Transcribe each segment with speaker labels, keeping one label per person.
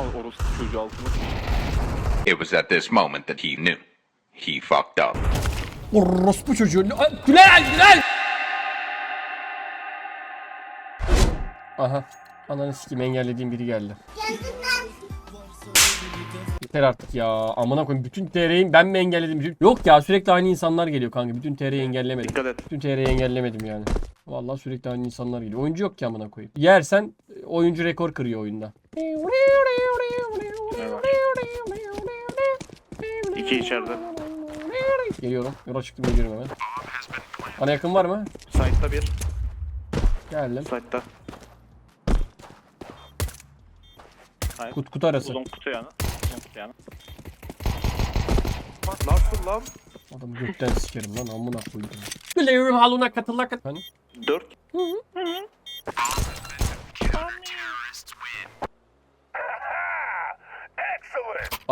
Speaker 1: Orospu çocuğu altına.
Speaker 2: It was at this moment that he knew. He fucked up.
Speaker 3: Orospu çocuğu. Ay! Tünel! Aha. Ananı sikeyim engellediğim biri geldi. Yeter artık ya. Amına koyayım bütün TR'yi ben mi engelledim? Yok ya sürekli aynı insanlar geliyor kanka. Bütün TR'yi engellemedim.
Speaker 1: Dikkat et.
Speaker 3: Bütün TR'yi engellemedim yani. Vallahi sürekli aynı insanlar geliyor. Oyuncu yok ki amına koyayım. Yersen e, oyuncu rekor kırıyor oyunda.
Speaker 1: İki içeride.
Speaker 3: Geliyorum. Yola çıktım geliyorum hemen. Bana yakın var mı?
Speaker 1: Side'da bir.
Speaker 3: Geldim.
Speaker 1: Side'da.
Speaker 3: Kut kutu arası.
Speaker 1: Uzun kutu yani. Uzun kutu yani. Nasıl lan?
Speaker 3: Adamı gökten sikerim lan amına koydum. Biliyorum haluna katılak kat. Hani?
Speaker 1: Dört.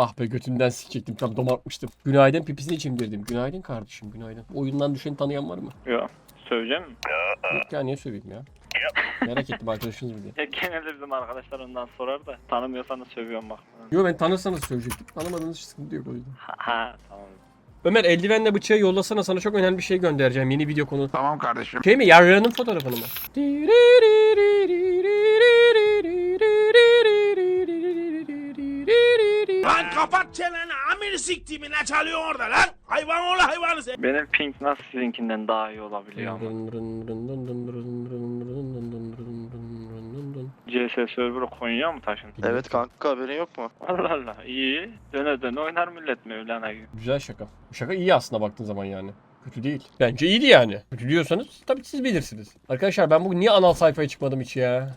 Speaker 3: Ah be götünden sikecektim tam domartmıştım. Günaydın pipisini içimdirdim. Günaydın kardeşim günaydın. Oyundan düşeni tanıyan var mı?
Speaker 1: Yok. Söyleyeceğim mi?
Speaker 3: Yok ya niye söyleyeyim ya? Merak ettim arkadaşınız mı diye.
Speaker 1: Ya genelde bizim arkadaşlar ondan sorar da tanımıyorsanız sövüyorum bak.
Speaker 3: Yo ben tanırsanız söyleyecektim. Tanımadığınız için sıkıntı yok o yüzden.
Speaker 1: Ha, ha tamam.
Speaker 3: Ömer eldivenle bıçağı yollasana sana çok önemli bir şey göndereceğim. Yeni video konu.
Speaker 2: Tamam kardeşim.
Speaker 3: Şey mi? Yarrağının fotoğrafını mı?
Speaker 4: Kapat çeneni amiri siktiğimi ne çalıyor orada lan? Hayvan oğlu hayvanı sen.
Speaker 1: Benim ping nasıl sizinkinden daha iyi olabiliyor ama. CS server'ı Konya'ya mı taşın?
Speaker 5: Evet kanka haberin yok mu?
Speaker 1: Allah Allah iyi. Döne döne oynar millet Mevlana gibi.
Speaker 3: Güzel şaka. Bu şaka iyi aslında baktığın zaman yani. Kötü değil. Bence iyiydi yani. Kötü diyorsanız tabii siz bilirsiniz. Arkadaşlar ben bugün niye anal sayfaya çıkmadım hiç ya?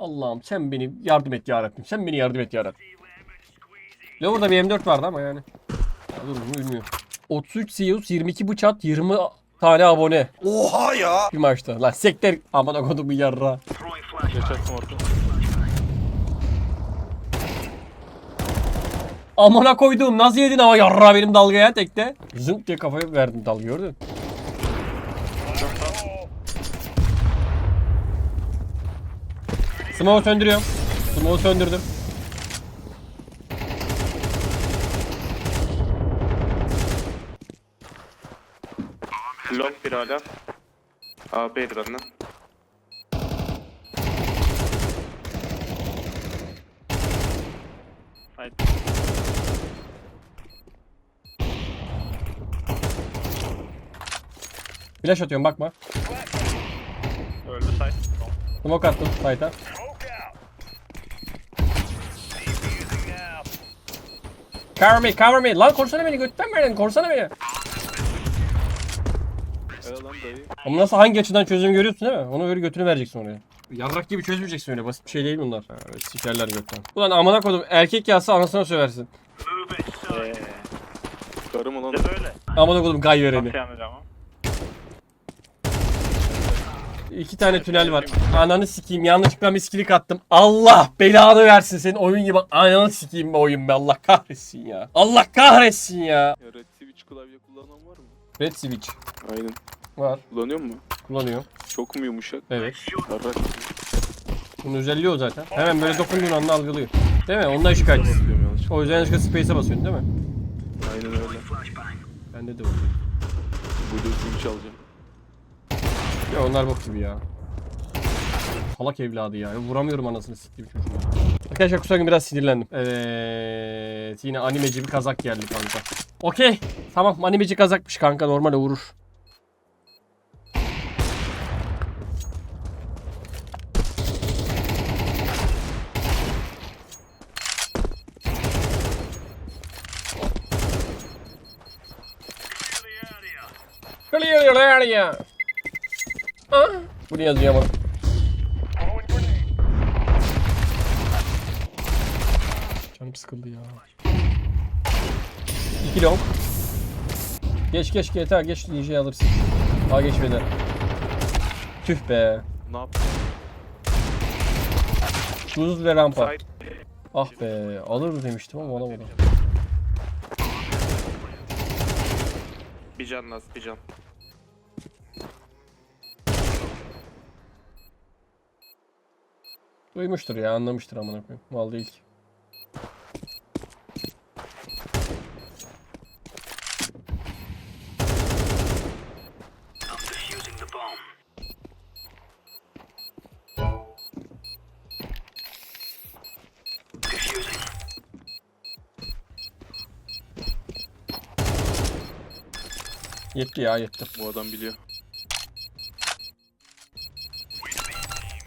Speaker 3: Allah'ım sen beni yardım et yarabbim. Sen beni yardım et yarabbim. Lower'da bir M4 vardı ama yani. Ya dur bunu bilmiyorum. 33 Zeus, 22 bıçak, 20 tane abone.
Speaker 4: Oha ya.
Speaker 3: Bir maçta. Lan sekter. Aman kodum bu yarra.
Speaker 1: Geçersin orta.
Speaker 3: Amına koyduğum nasıl yedin ama yarra benim dalgaya tekte. Zınk diye kafaya verdim dalga gördün. Smoke'u söndürüyorum. Smoke'u söndürdüm.
Speaker 1: Long bir hala. A B'dir anne. Haydi.
Speaker 3: Flash atıyorum bakma.
Speaker 1: Öldü say.
Speaker 3: Smoke attım fight'a. Cover me, cover me. Lan korsana beni götten verdin. Korsana beni.
Speaker 1: Öyle.
Speaker 3: Ama nasıl hangi açıdan çözüm görüyorsun değil mi? Ona göre götünü vereceksin oraya. Yarrak gibi çözmeyeceksin öyle. Basit bir şey değil bunlar. Ha, öyle sikerler gökten. Ulan amına kodum erkek yazsa anasına söversin.
Speaker 1: Eee.
Speaker 5: Karı mı lan?
Speaker 1: İşte böyle.
Speaker 3: Amına kodum gay vereni.
Speaker 1: Nasıl yanacağım ama?
Speaker 3: İki tane tünel var. Ananı sikeyim yanlışlıkla miskilik attım. Allah belanı versin senin oyun gibi. Ananı sikeyim be oyun be Allah kahretsin ya. Allah kahretsin ya.
Speaker 5: Ya Red Switch klavye kullanan var mı?
Speaker 3: Red Switch
Speaker 5: Aynen.
Speaker 3: var.
Speaker 5: Kullanıyor mu?
Speaker 3: Kullanıyor.
Speaker 5: Çok mu yumuşak?
Speaker 3: Evet.
Speaker 5: Yarrak.
Speaker 3: Bunun özelliği o zaten. Hemen böyle dokunduğun anda algılıyor. Değil mi? Ondan şikayetçisin.
Speaker 5: Diyorum yanlış.
Speaker 3: O yüzden yanlışlıkla space'e basıyorsun değil mi?
Speaker 5: Aynen öyle.
Speaker 3: Bende de var.
Speaker 5: Blue Switch alacağım.
Speaker 3: Ya onlar bok gibi ya. Salak evladı ya. Vuramıyorum anasını siktiğim çocuğu. Arkadaşlar kusura bakmayın biraz sinirlendim. Evet. Yine animeci bir kazak geldi kanka. Okey. Tamam animeci kazakmış kanka. Normal vurur. Clear the area. Ah. Bu ne yazıyor ama? Canım sıkıldı ya. İki long. Geç geç GTA geç DJ alırsın. Daha geçmedi. Tüh be.
Speaker 5: Ne yaptın?
Speaker 3: Buz ve rampa. Ah be alır demiştim ama alamadım.
Speaker 1: Bir can Naz bir can.
Speaker 3: Duymuştur ya anlamıştır amına koyayım. Mal değil. Yetti ya yetti.
Speaker 5: Bu adam biliyor.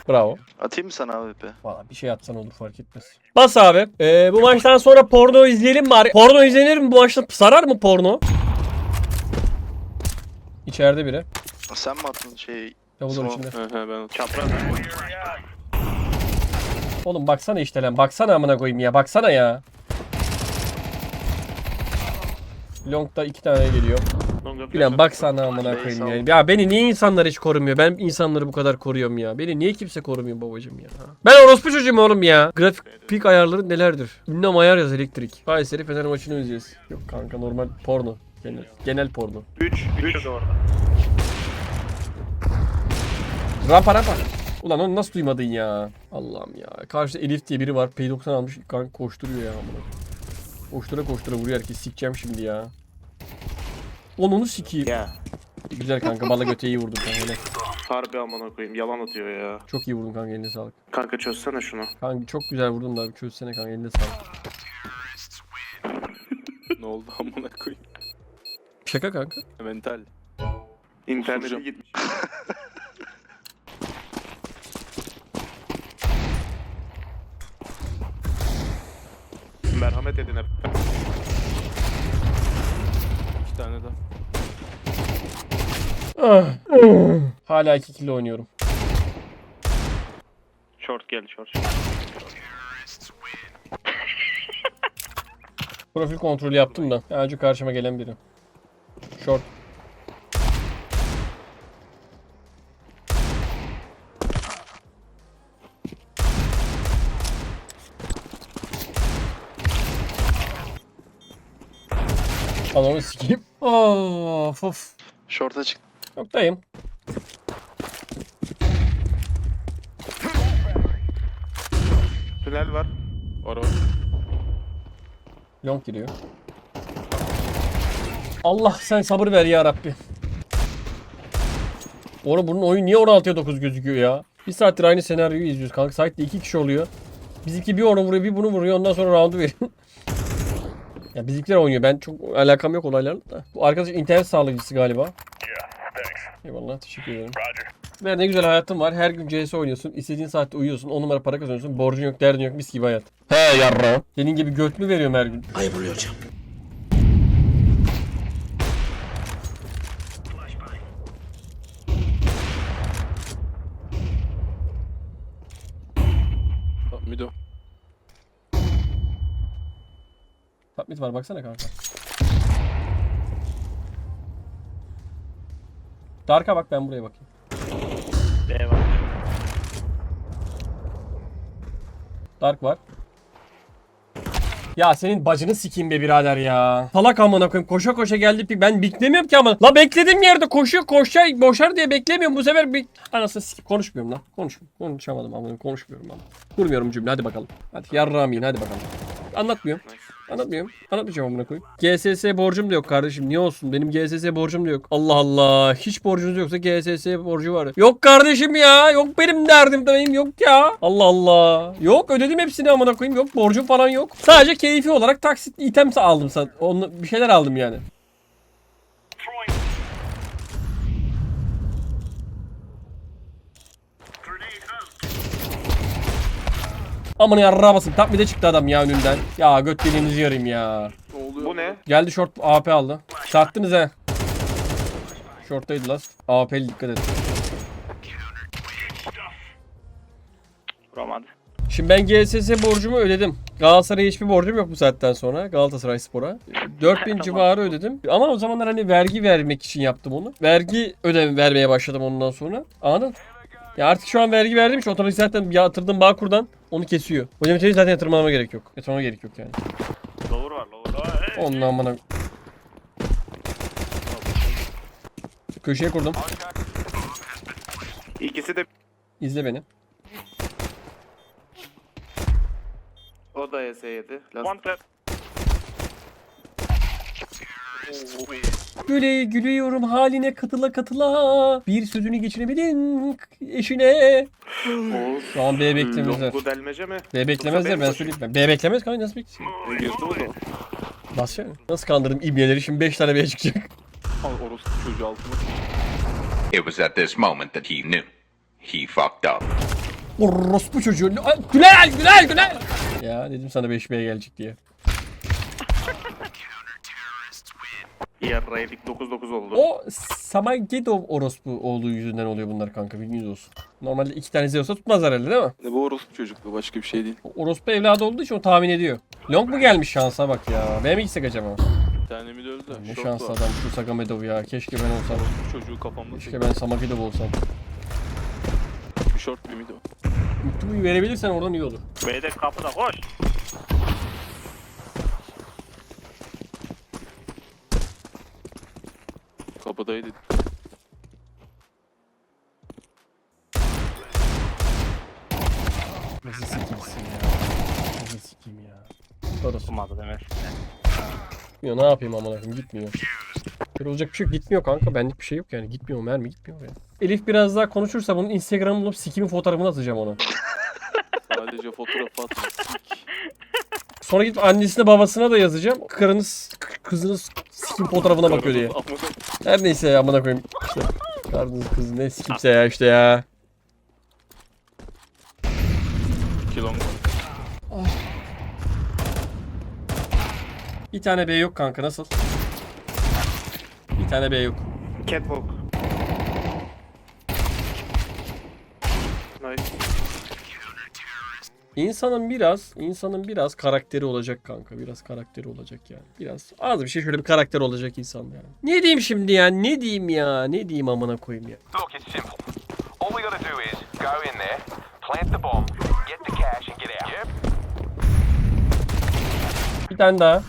Speaker 3: Bravo.
Speaker 6: Atayım mı sana AWP?
Speaker 3: Valla bir şey atsan olur fark etmez. Bas abi. Ee, bu maçtan sonra porno izleyelim bari. Porno izlenir mi bu maçta? Sarar mı porno? İçeride biri.
Speaker 6: Sen mi attın şey?
Speaker 3: Davulun içinde.
Speaker 5: He he ben
Speaker 1: Çapraz.
Speaker 3: Oğlum baksana işte lan. Baksana amına koyayım ya. Baksana ya. Long'da iki tane geliyor. Bilen baksana amına koyayım ya. Ya beni niye insanlar hiç korumuyor? Ben insanları bu kadar koruyorum ya. Beni niye kimse korumuyor babacım ya? Ben orospu çocuğum oğlum ya. Grafik ayarları nelerdir? Ünlem ayar yaz elektrik. Kayseri Fener maçını izleyeceğiz. Yok kanka normal porno. Genel, genel porno.
Speaker 1: 3. 3 de orada.
Speaker 3: Rampa rampa. Ulan onu nasıl duymadın ya? Allah'ım ya. Karşıda Elif diye biri var. P90 almış. Kanka koşturuyor ya. amına. Koştura koştura vuruyor herkes. Sikeceğim şimdi ya. Onu onu sikeyim.
Speaker 7: Ya
Speaker 3: Güzel kanka bala göte iyi vurdun kanka. helal.
Speaker 7: harbi amına koyayım yalan atıyor ya.
Speaker 3: Çok iyi vurdun kanka eline sağlık.
Speaker 7: Kanka çözsene şunu.
Speaker 3: Kanka çok güzel vurdun da abi çözsene kanka eline sağlık.
Speaker 5: ne oldu amına koyayım.
Speaker 3: Şaka kanka.
Speaker 5: Mental.
Speaker 7: İnternete gitmiş. Merhamet edin hep.
Speaker 5: İki tane daha.
Speaker 3: Ah. Hala 2 kilo oynuyorum.
Speaker 1: Short geldi short.
Speaker 3: Profil kontrolü yaptım da. Önce karşıma gelen biri. Short. Ananı sikeyim. Of of.
Speaker 6: Short'a çık.
Speaker 3: Noktayım.
Speaker 7: Tünel var.
Speaker 5: Ara.
Speaker 3: Long giriyor. Allah sen sabır ver ya Rabbi. Ora bunun oyun niye 16'ya 9 gözüküyor ya? Bir saattir aynı senaryoyu izliyoruz kanka. Site'de iki kişi oluyor. Bizimki bir onu vuruyor bir bunu vuruyor ondan sonra roundu veriyor. Ya bizimkiler oynuyor. Ben çok alakam yok olaylarla da. Bu arkadaş internet sağlayıcısı galiba. Eyvallah teşekkür ederim. Ver ne güzel hayatın var. Her gün CS oynuyorsun. istediğin saatte uyuyorsun. 10 numara para kazanıyorsun. Borcun yok, derdin yok. Mis gibi hayat. He yarra. Senin gibi göt mü veriyorum her gün?
Speaker 5: Tamam
Speaker 3: Submit var baksana kanka. Dark'a bak ben buraya bakayım.
Speaker 1: B var.
Speaker 3: Dark var. Ya senin bacını sikeyim be birader ya. Salak amına koyayım. Koşa koşa geldi. Ben beklemiyorum ki ama. La beklediğim yerde koşuyor koşar boşar diye beklemiyorum. Bu sefer bir anasını sikeyim. Konuşmuyorum lan. Konuşmuyorum. Konuşamadım amına konuşmuyorum ama. Kurmuyorum cümle hadi bakalım. Hadi yarrağım yiyin hadi bakalım. Anlatmıyorum. Anlatmıyorum. Anlatmayacağım amına koyayım. GSS borcum da yok kardeşim. Niye olsun? Benim GSS borcum da yok. Allah Allah. Hiç borcunuz yoksa GSS borcu var. Yok kardeşim ya. Yok benim derdim de benim yok ya. Allah Allah. Yok ödedim hepsini amına koyayım. Yok borcum falan yok. Sadece keyfi olarak taksit item aldım. Onu, bir şeyler aldım yani. Aman yarrağa basın. Tak bir de çıktı adam ya önünden. Ya göt deliğinizi yarayım ya.
Speaker 7: Bu ne?
Speaker 3: Geldi short AP aldı. Sarttınız he. Short'taydı last. AP'li dikkat edin.
Speaker 1: Vuramadı.
Speaker 3: Şimdi ben GSS borcumu ödedim. Galatasaray'a hiçbir borcum yok bu saatten sonra. Galatasaray Spor'a. 4000 civarı ödedim. Ama o zamanlar hani vergi vermek için yaptım onu. Vergi ödem vermeye başladım ondan sonra. Anladın? Ya artık şu an vergi verdiğim için otomatik zaten yatırdığım Bağkur'dan onu kesiyor. Hocam içeri zaten yatırmama gerek yok. Yatırmama gerek yok yani.
Speaker 1: Lower var lower. Aa, evet.
Speaker 3: Ondan bana... Köşeye kurdum.
Speaker 7: İkisi de
Speaker 3: İzle beni.
Speaker 7: o da ES7. Last
Speaker 1: One trap.
Speaker 3: Güle gülüyorum haline katıla katıla. Bir sözünü geçiremedin eşine. Şu an B beklemezler.
Speaker 7: Longu delmece mi?
Speaker 3: B beklemezler ben söyleyeyim. Ben. B beklemez kanka nasıl beklesin? Basacak mı? Nasıl kandırdım ibneleri şimdi 5 tane B çıkacak.
Speaker 5: Al orospu çocuğu altıma.
Speaker 2: It was at this moment that he knew. He fucked up.
Speaker 3: Orospu çocuğu. Ay, Günel Günel Günel. Ya dedim sana 5B gelecek diye.
Speaker 7: Yarraydık 9-9 oldu.
Speaker 3: O Samagedov orospu olduğu yüzünden oluyor bunlar kanka bilginiz olsun. Normalde iki tane Zeus'a tutmaz herhalde değil mi?
Speaker 5: Ne bu orospu çocuklu başka bir şey değil.
Speaker 3: O Orospu evladı olduğu için o tahmin ediyor. Long mu gelmiş şansa bak ya. B mi gitsek acaba?
Speaker 5: Bir tane mi de öldü
Speaker 3: Ne.
Speaker 5: Short
Speaker 3: şanslı
Speaker 5: var.
Speaker 3: adam şu Sagamedov ya. Keşke ben olsam.
Speaker 5: Çocuğu kafamda
Speaker 3: Keşke
Speaker 5: tek.
Speaker 3: ben Samagedov olsam.
Speaker 5: Bir short bir mid o.
Speaker 3: Mutlu'yu verebilirsen oradan iyi olur.
Speaker 1: B'de kapıda koş.
Speaker 5: Kapıdaydı.
Speaker 3: Nasıl sikimsin ya? Nasıl sikeyim ya? Orası
Speaker 1: Tutmadı demek.
Speaker 3: gitmiyor. Ne yapayım amına koyayım gitmiyor. Kırılacak bir şey yok. Gitmiyor kanka. Benlik bir şey yok yani. Gitmiyor mermi gitmiyor ya. Elif biraz daha konuşursa bunun Instagram'ını bulup sikimin fotoğrafını atacağım ona.
Speaker 5: Sadece fotoğraf atma. Sik.
Speaker 3: Sonra gidip annesine babasına da yazacağım. Karınız, kızınız sikim fotoğrafına bakıyor diye.
Speaker 5: Amına
Speaker 3: Her neyse ya amına koyayım. İşte karınız kız ne sikimse ya işte ya.
Speaker 5: kilong.
Speaker 3: Bir tane B yok kanka nasıl? Bir tane B yok.
Speaker 7: Catwalk.
Speaker 3: İnsanın biraz, insanın biraz karakteri olacak kanka. Biraz karakteri olacak yani. Biraz az bir şey şöyle bir karakter olacak insan yani. Ne diyeyim şimdi ya? Ne diyeyim ya? Ne diyeyim amına koyayım ya?
Speaker 8: Look, it's simple. All we gotta do is go in there, plant the bomb, get the cash, and get out. Yep.
Speaker 3: Bir tane daha.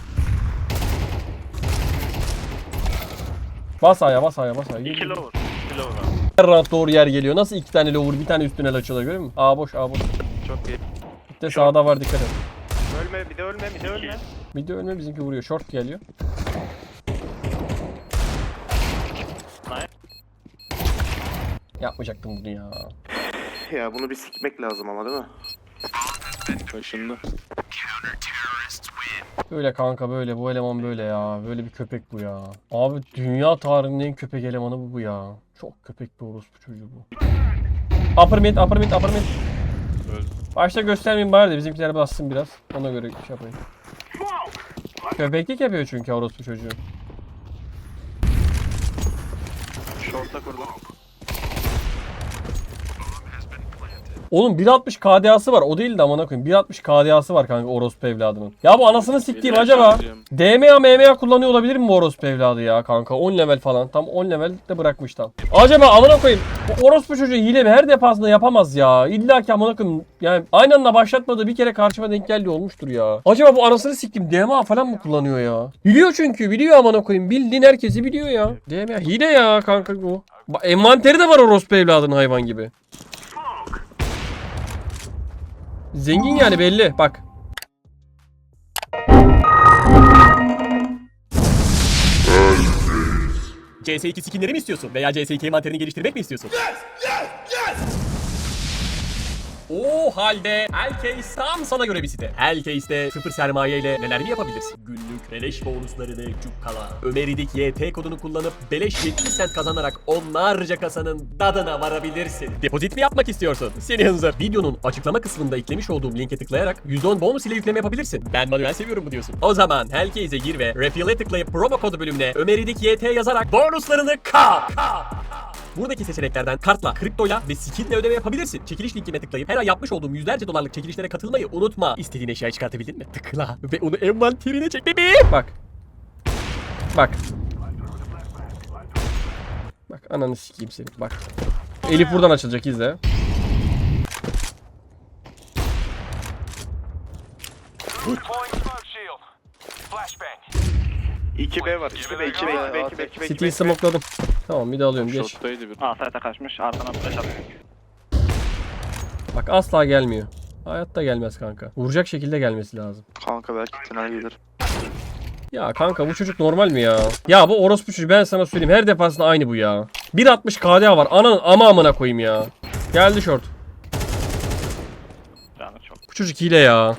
Speaker 3: Bas A'ya bas A'ya bas A'ya.
Speaker 1: İki lower. İki lower abi.
Speaker 3: Her round doğru yer geliyor. Nasıl iki tane lower bir tane üstüne açıyorlar görüyor musun? A boş A boş.
Speaker 7: Çok iyi.
Speaker 3: De sağda var dikkat et.
Speaker 7: Ölme bir de ölme bir de ölme.
Speaker 3: Bir de önüme bizimki vuruyor. Short geliyor. Yapmayacaktım bunu ya.
Speaker 7: Ya bunu bir sikmek lazım ama değil mi?
Speaker 5: Başında.
Speaker 3: Böyle kanka böyle bu eleman böyle ya. Böyle bir köpek bu ya. Abi dünya tarihinin en köpek elemanı bu bu ya. Çok köpek bir orospu çocuğu bu. Upper mid, upper mid, upper mid.
Speaker 5: Öldü.
Speaker 3: Başta göstermeyeyim bari de bizimkiler bassın biraz. Ona göre şey yapayım. Köpeklik yapıyor çünkü orospu çocuğu.
Speaker 7: Short'a kurdum.
Speaker 3: Oğlum 1.60 KDA'sı var. O değil de amına koyayım. 1.60 KDA'sı var kanka orospu evladının. Ya bu anasını siktiğim acaba. DMA MMA kullanıyor olabilir mi bu orospu evladı ya kanka? 10 level falan. Tam 10 level de bırakmış tam. Acaba amına koyayım. Bu orospu çocuğu hile mi? Her defasında yapamaz ya. İlla ki amına koyayım. Yani aynı anda başlatmadığı bir kere karşıma denk geldiği olmuştur ya. Acaba bu anasını siktim DMA falan mı kullanıyor ya? Biliyor çünkü. Biliyor amına koyayım. Bildiğin herkesi biliyor ya. DMA hile ya kanka bu. Envanteri de var orospu evladının hayvan gibi. Zengin yani belli. Bak. CS2 skinleri mi istiyorsun? Veya CS2 envanterini geliştirmek mi istiyorsun? O halde Hellcase tam sana göre bir site. Hellcase'de sıfır sermaye ile neler yapabilirsin? Günlük beleş bonuslarını cukkala. Ömeridik YT kodunu kullanıp beleş 70 cent kazanarak onlarca kasanın dadına varabilirsin. Depozit mi yapmak istiyorsun? Seni hınzır. Videonun açıklama kısmında eklemiş olduğum linke tıklayarak %10 bonus ile yükleme yapabilirsin. Ben manuel seviyorum bu diyorsun. O zaman Hellcase'e gir ve Refill'e tıklayıp promo kodu bölümüne Ömeridik YT yazarak bonuslarını kap. kap. Buradaki seçeneklerden kartla, kriptoyla ve skinle ödeme yapabilirsin. Çekiliş linkine tıklayıp her ay yapmış olduğum yüzlerce dolarlık çekilişlere katılmayı unutma. İstediğin eşyayı çıkartabildin mi? Tıkla ve onu envanterine çek bebeğim. Bak. Bak. Bak ananı sikeyim seni. Bak. Elif buradan açılacak izle.
Speaker 8: Deploying smoke shield. Flashbang.
Speaker 7: 2B var. 2B 2B 2B 2B 2B
Speaker 3: City'yi smokeladım. Tamam bir de alıyorum geç.
Speaker 5: Short'taydı bir.
Speaker 1: A site'a kaçmış. Arkadan flash atıyor.
Speaker 3: Bak asla gelmiyor. Hayatta gelmez kanka. Vuracak şekilde gelmesi lazım.
Speaker 6: Kanka belki tünel gelir.
Speaker 3: Ya kanka bu çocuk normal mi ya? Ya bu orospu çocuğu ben sana söyleyeyim her defasında aynı bu ya. 1.60 KDA var. Anan ama amına koyayım ya. Geldi short.
Speaker 1: Canı çok.
Speaker 3: Bu çocuk hile ya.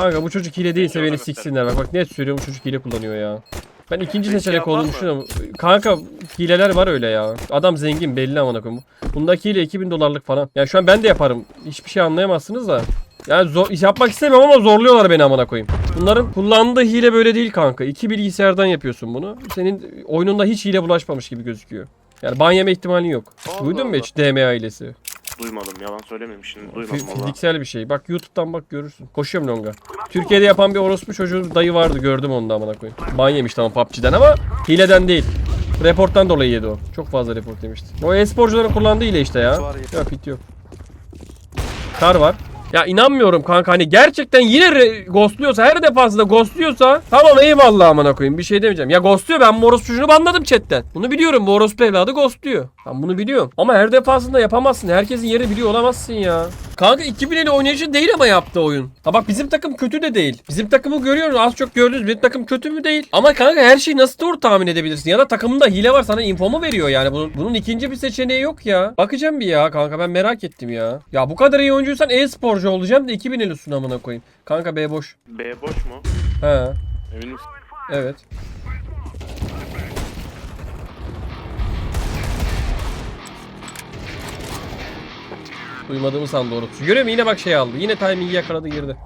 Speaker 3: Kanka bu çocuk hile değilse beni siksinler. Bak bak net söylüyorum bu çocuk hile kullanıyor ya. Ben ikinci
Speaker 7: Peki
Speaker 3: seçenek olduğunu düşünüyorum. Kanka hileler var öyle ya. Adam zengin belli amına koyayım. Bundaki hile 2000 dolarlık falan. Yani şu an ben de yaparım. Hiçbir şey anlayamazsınız da. Yani zor, yapmak istemiyorum ama zorluyorlar beni amına koyayım. Bunların kullandığı hile böyle değil kanka. İki bilgisayardan yapıyorsun bunu. Senin oyununda hiç hile bulaşmamış gibi gözüküyor. Yani ban yeme ihtimalin yok.
Speaker 7: Allah
Speaker 3: Duydun mu hiç DM ailesi?
Speaker 7: Duymadım yalan söylemeyeyim şimdi duymadım
Speaker 3: Fi-
Speaker 7: valla.
Speaker 3: Fiziksel bir şey. Bak YouTube'dan bak görürsün. Koşuyorum longa. Türkiye'de yapan bir orospu çocuğu dayı vardı gördüm onu da amına koyayım. Ban yemiş tamam PUBG'den ama hileden değil. Reporttan dolayı yedi o. Çok fazla report yemişti. O e-sporcuların kullandığı hile işte ya.
Speaker 6: Var ya.
Speaker 3: Yok hit yok. Kar var. Ya inanmıyorum kanka hani gerçekten yine ghostluyorsa her defasında ghostluyorsa tamam eyvallah amına koyayım bir şey demeyeceğim. Ya ghostluyor ben bu orospu çocuğunu banladım chatten. Bunu biliyorum bu orospu evladı ghostluyor. Ben bunu biliyorum. Ama her defasında yapamazsın. Herkesin yeri biliyor olamazsın ya. Kanka 2000 ile değil ama yaptı oyun. Ha bak bizim takım kötü de değil. Bizim takımı görüyoruz az çok gördünüz. Bizim takım kötü mü değil. Ama kanka her şeyi nasıl doğru tahmin edebilirsin? Ya da takımında hile var sana info mu veriyor yani? Bunun, bunun ikinci bir seçeneği yok ya. Bakacağım bir ya kanka ben merak ettim ya. Ya bu kadar iyi oyuncuysan e-sporcu olacağım da 2000 ile sunamına koyayım. Kanka B boş.
Speaker 7: B boş mu?
Speaker 3: He
Speaker 5: Emin misin?
Speaker 3: evet. Duymadığımı sandı orası. Görüyor musun? Yine bak şey aldı. Yine timing'i yakaladı girdi.